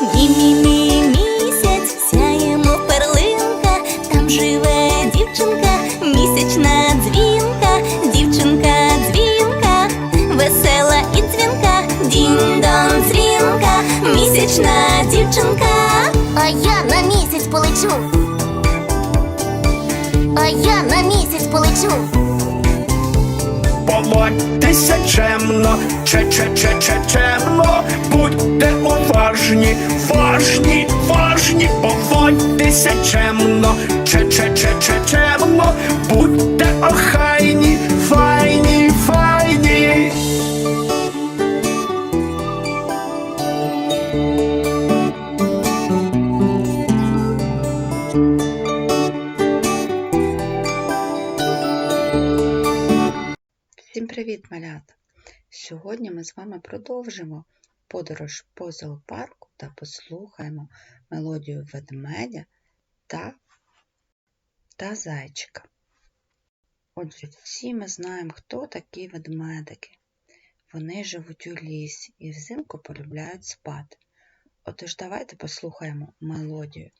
Мі-мі-мі місяць, сяємо перлинка, там живе дівчинка, місячна дзвінка, дівчинка дзвінка, весела і дзвінка, дінь-дон дзвінка, місячна дівчинка. А я на місяць полечу. А я на місяць полечу. Поводьтеся чемно, че-че-че-че чемно, будьте уважні, важні, важні, поводьтеся чемно, че-че-че-че чемно, будьте охайні, файні, файні. Всім привіт, малята! Сьогодні ми з вами продовжимо подорож по зоопарку та послухаємо мелодію ведмедя та, та зайчика. Отже, всі ми знаємо, хто такі ведмедики. Вони живуть у лісі і взимку полюбляють спати. Отож, давайте послухаємо мелодію.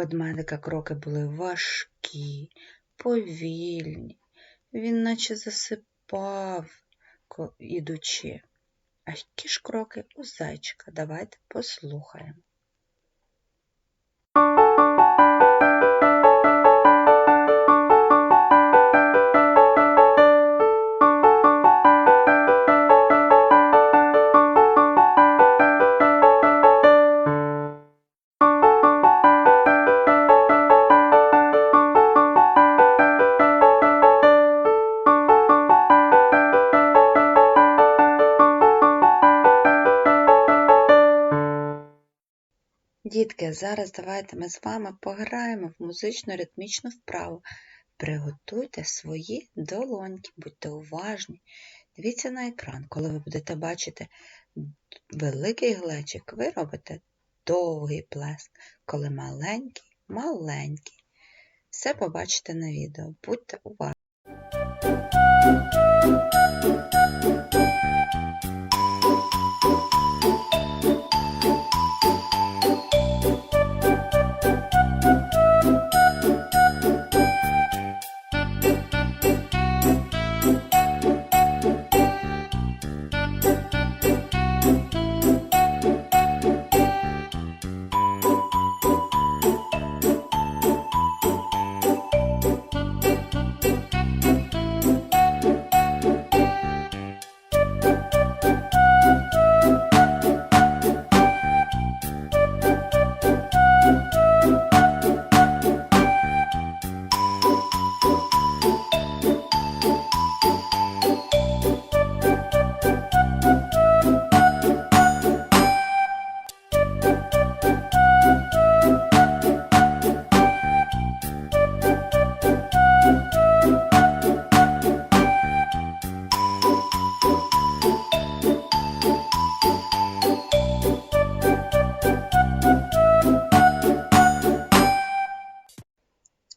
Ведмедика кроки були важкі, повільні. Він наче засипав, ідучи. А які ж кроки у зайчика? Давайте послухаємо. Дітки, зараз давайте ми з вами пограємо в музично ритмічну вправу. Приготуйте свої долоньки, будьте уважні. Дивіться на екран, коли ви будете бачити великий глечик, ви робите довгий плеск, коли маленький, маленький. Все побачите на відео. Будьте уважні.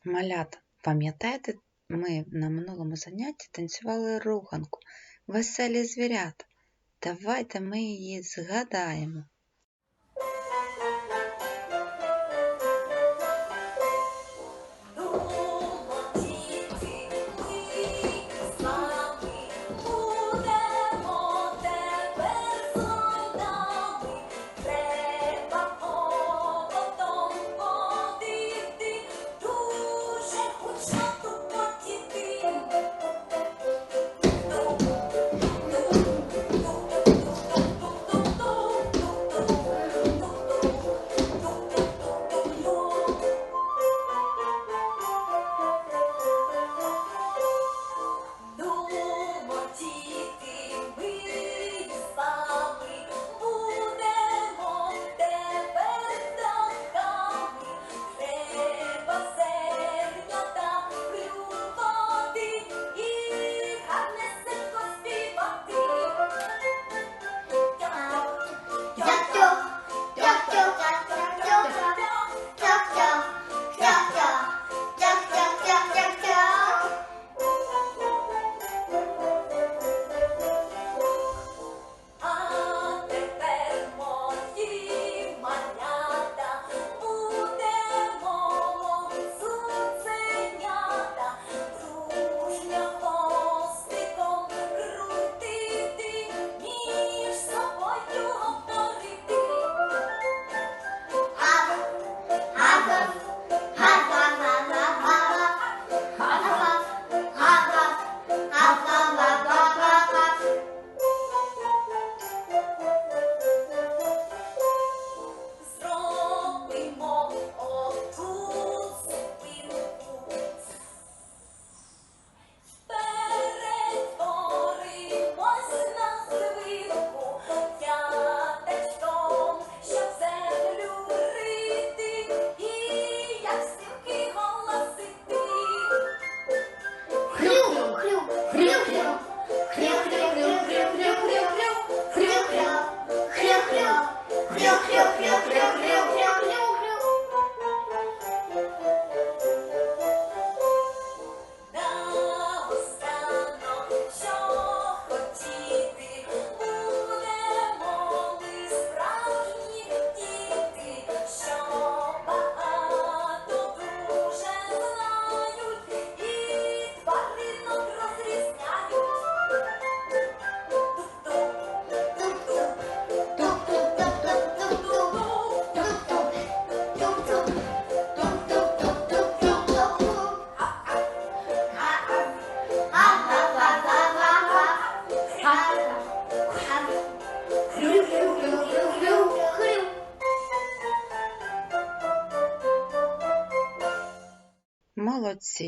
Малята, пам'ятаєте, ми на минулому занятті танцювали руханку Веселі звірята. Давайте ми її згадаємо.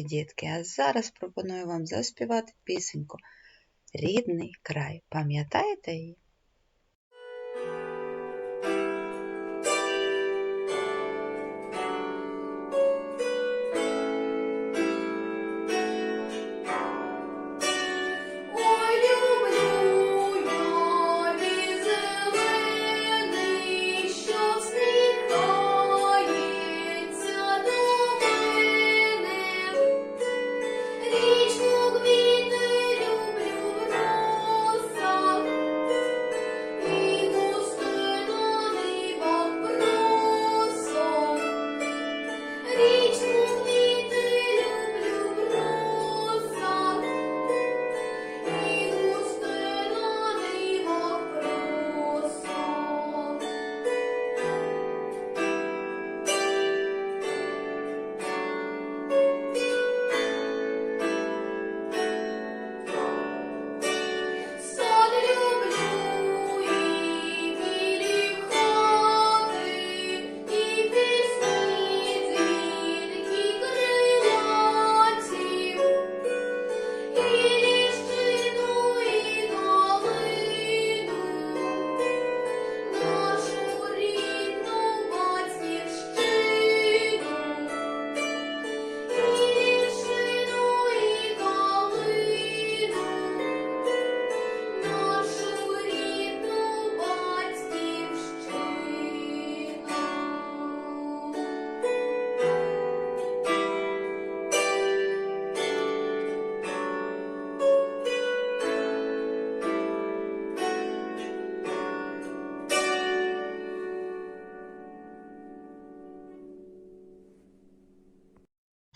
Дітки! А зараз пропоную вам заспівати пісеньку Рідний край. Пам'ятаєте її?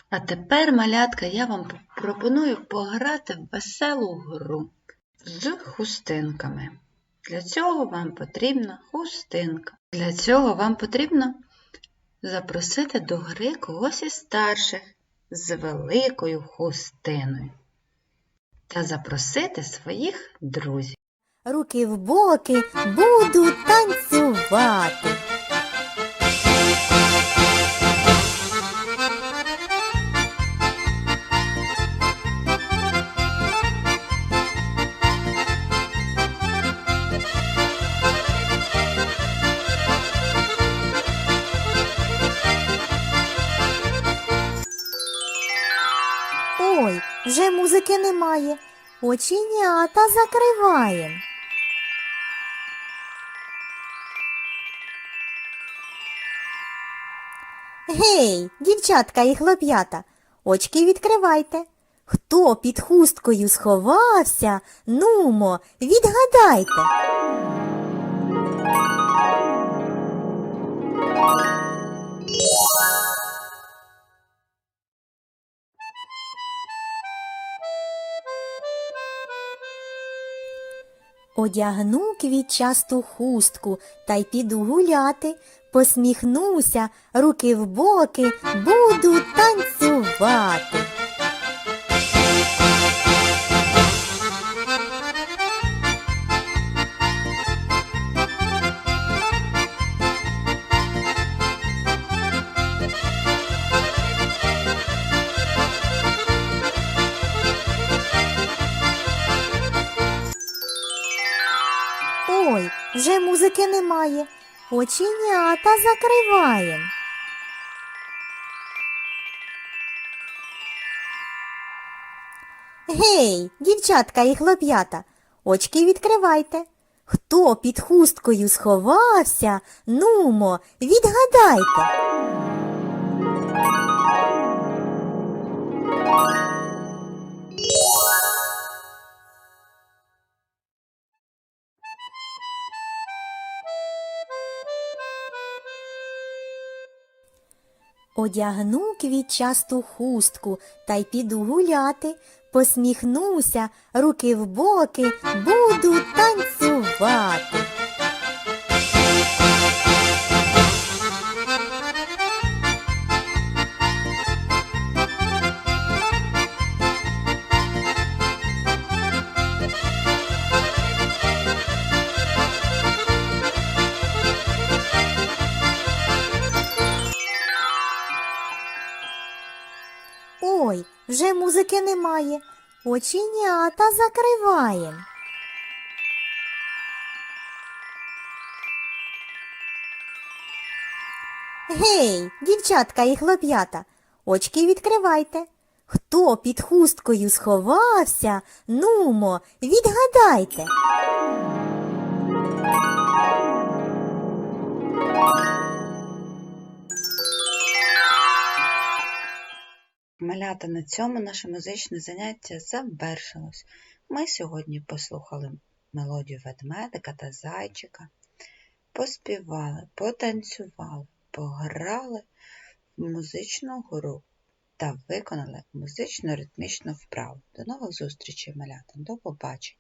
А тепер, малятка, я вам пропоную пограти в веселу гру з хустинками. Для цього вам потрібна хустинка. Для цього вам потрібно запросити до гри когось із старших з великою хустиною та запросити своїх друзів. Руки в боки буду танцювати. Вже немає. Оченята закриваєм. Гей, дівчатка і хлоп'ята, очки відкривайте. Хто під хусткою сховався? Нумо, відгадайте. Одягну квітчасту хустку та й піду гуляти, посміхнуся, руки в боки, буду танцювати. Вже музики немає. Оченята закриваєм. Гей, дівчатка і хлоп'ята, очки відкривайте. Хто під хусткою сховався? Нумо, відгадайте. Одягну квітчасту хустку та й піду гуляти, посміхнуся, руки в боки, буду танцювати. Музики немає. Оченята закриваєм. Гей, дівчатка і хлоп'ята, очки відкривайте. Хто під хусткою сховався? Нумо, відгадайте. Малята, на цьому наше музичне заняття завершилось. Ми сьогодні послухали мелодію ведмедика та зайчика, поспівали, потанцювали, пограли в музичну гру та виконали музично-ритмічну вправу. До нових зустрічей, малята, до побачення!